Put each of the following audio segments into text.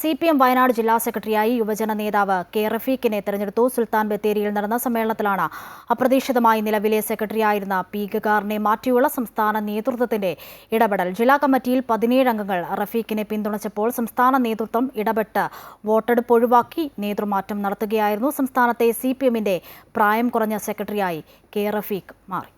C P M Wayanad ജില്ലാ സെക്രട്ടറിയായി യുവജന നേതാവ് കെ റഫീഖിനെ തെരഞ്ഞെടുത്തു. സുൽത്താൻ ബത്തേരിയിൽ നടന്ന സമ്മേളനത്തിലാണ് അപ്രതീക്ഷിതമായി നിലവിലെ സെക്രട്ടറിയായിരുന്ന പി ഗഗാറിനെ മാറ്റിയുള്ള സംസ്ഥാന നേതൃത്വത്തിന്റെ ഇടപെടൽ. ജില്ലാ കമ്മിറ്റിയിൽ പതിനേഴ് അംഗങ്ങൾ റഫീഖിനെ പിന്തുണച്ചപ്പോൾ സംസ്ഥാന നേതൃത്വം ഇടപെട്ട് വോട്ടെടുപ്പ് ഒഴിവാക്കി നേതൃമാറ്റം നടത്തുകയായിരുന്നു. സംസ്ഥാനത്തെ സി പി എമ്മിന്റെ പ്രായം കുറഞ്ഞ സെക്രട്ടറിയായി കെ റഫീഖ് മാറി.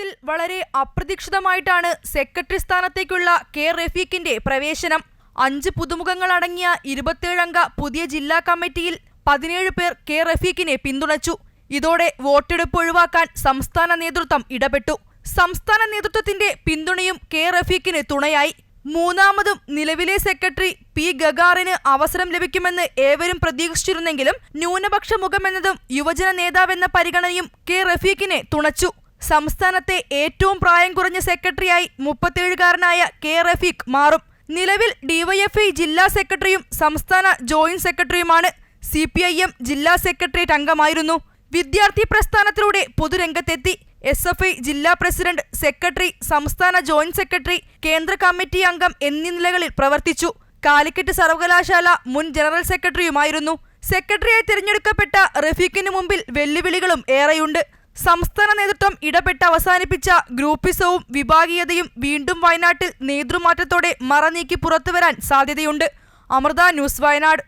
ത്തിൽ വളരെ അപ്രതീക്ഷിതമായിട്ടാണ് സെക്രട്ടറി സ്ഥാനത്തേക്കുള്ള കെ റഫീഖിന്റെ പ്രവേശനം. അഞ്ച് പുതുമുഖങ്ങളടങ്ങിയ ഇരുപത്തിയേഴംഗ പുതിയ ജില്ലാ കമ്മിറ്റിയിൽ പതിനേഴ് പേർ കെ റഫീഖിനെ പിന്തുണച്ചു. ഇതോടെ വോട്ടെടുപ്പ് ഒഴിവാക്കാൻ സംസ്ഥാന നേതൃത്വം ഇടപെട്ടു. സംസ്ഥാന നേതൃത്വത്തിന്റെ പിന്തുണയും കെ റഫീഖിന് തുണയായി. മൂന്നാമതും നിലവിലെ സെക്രട്ടറി പി ഗഗാറിന് അവസരം ലഭിക്കുമെന്ന് ഏവരും പ്രതീക്ഷിച്ചിരുന്നെങ്കിലും ന്യൂനപക്ഷ മുഖമെന്നതും യുവജന നേതാവെന്ന പരിഗണനയും കെ റഫീഖിനെ തുണച്ചു. സംസ്ഥാനത്തെ ഏറ്റവും പ്രായം കുറഞ്ഞ സെക്രട്ടറിയായി മുപ്പത്തിയേഴുകാരനായ കെ റഫീഖ് മാറും. നിലവിൽ ഡിവൈഎഫ്ഐ ജില്ലാ സെക്രട്ടറിയും സംസ്ഥാന ജോയിന്റ് സെക്രട്ടറിയുമാണ്. സി പി ഐ എം ജില്ലാ സെക്രട്ടേറിയറ്റ് അംഗമായിരുന്നു. വിദ്യാർത്ഥി പ്രസ്ഥാനത്തിലൂടെ പൊതുരംഗത്തെത്തി. എസ് എഫ് ഐ ജില്ലാ പ്രസിഡന്റ് സെക്രട്ടറി സംസ്ഥാന ജോയിന്റ് സെക്രട്ടറി കേന്ദ്ര കമ്മിറ്റി അംഗം എന്നീ നിലകളിൽ പ്രവർത്തിച്ചു. കാലിക്കറ്റ് സർവകലാശാല മുൻ ജനറൽ സെക്രട്ടറിയുമായിരുന്നു. സെക്രട്ടറിയായി തിരഞ്ഞെടുക്കപ്പെട്ട റഫീഖിന് മുമ്പിൽ വെല്ലുവിളികളും ഏറെയുണ്ട്. സംസ്ഥാന നേതൃത്വം ഇടപെട്ട് അവസാനിപ്പിച്ച ഗ്രൂപ്പിസവും വിഭാഗീയതയും വീണ്ടും വയനാട്ടിൽ നേതൃമാറ്റത്തോടെ മറനീക്കി പുറത്തുവരാൻ സാധ്യതയുണ്ട്. അമൃത ന്യൂസ് വയനാട്.